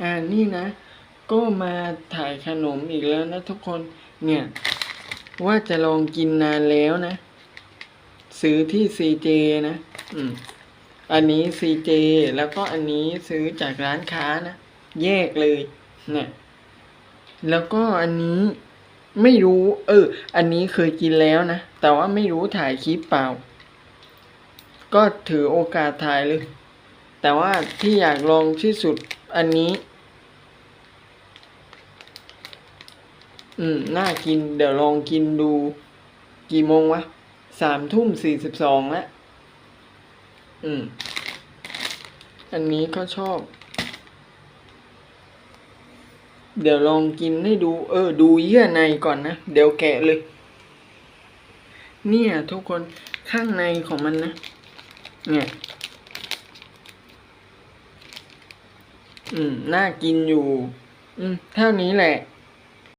อ่านี่นะ ก็มาถ่ายขนมอีกแล้วนะทุกคนเนี่ย ว่าจะลองกินนานแล้วนะ ซื้อที่ CJ นะ อืม อันนี้ CJ แล้วก็อันนี้ซื้อจากร้านค้านะ แยกเลย เนี่ย แล้วก็อันนี้ไม่รู้ เออ อันนี้เคยกินแล้วนะ แต่ว่าไม่รู้ถ่ายคลิปเปล่า ก็ถือโอกาสถ่ายเลย แต่ว่าที่อยากลองที่สุดอันนี้ อืม น่ากิน เดี๋ยวลองกินดูกี่โมงวะสามทุ่มสี่สิบสองแล้วอืม อันนี้ก็ชอบ เดี๋ยวลองกินให้ดู เออ ดูเยื่อในก่อนนะ เดี๋ยวแกะเลย เนี่ย ทุกคนข้างในของมันนะ เนี่ย อืม น่ากินอยู่ อืมเท่านี้แหละ